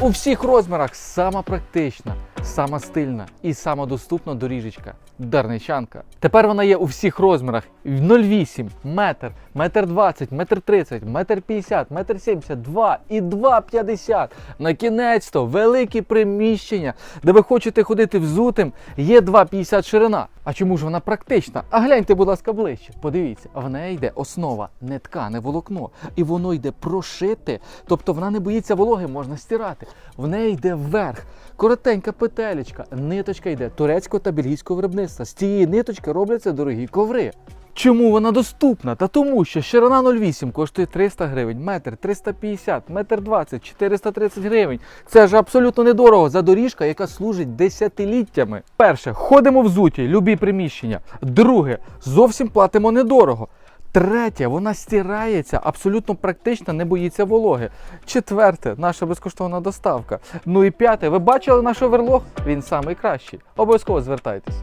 У всіх розмірах сама практична, сама стильна і сама доступна доріжечка. Дарничанка. Тепер вона є у всіх розмірах: 0,8, метр, метр 20, метр 30, метр 50, метр 70, 2 і 2,50. На кінець-то великі приміщення, де ви хочете ходити взутим, є 2,50 ширина. А чому ж вона практична? А гляньте, будь ласка, ближче. Подивіться, в неї йде основа, не ткане волокно. І воно йде прошите, тобто вона не боїться вологи, можна стирати. В неї йде вверх. Коротенька петелечка, ниточка йде турецького та бельгійського виробництва. З цієї ниточки робляться дорогі коври. Чому вона доступна? Та тому, що ширина 0,8 коштує 300 гривень, метр 350, метр 20, 430 гривень. Це ж абсолютно недорого за доріжка, яка служить десятиліттями. Перше, ходимо в взуті, любі приміщення. Друге, зовсім платимо недорого. Третє, вона стирається, абсолютно практично, не боїться вологи. Четверте, наша безкоштовна доставка. Ну і п'яте, ви бачили наш оверлог? Він найкращий. Обов'язково звертайтесь.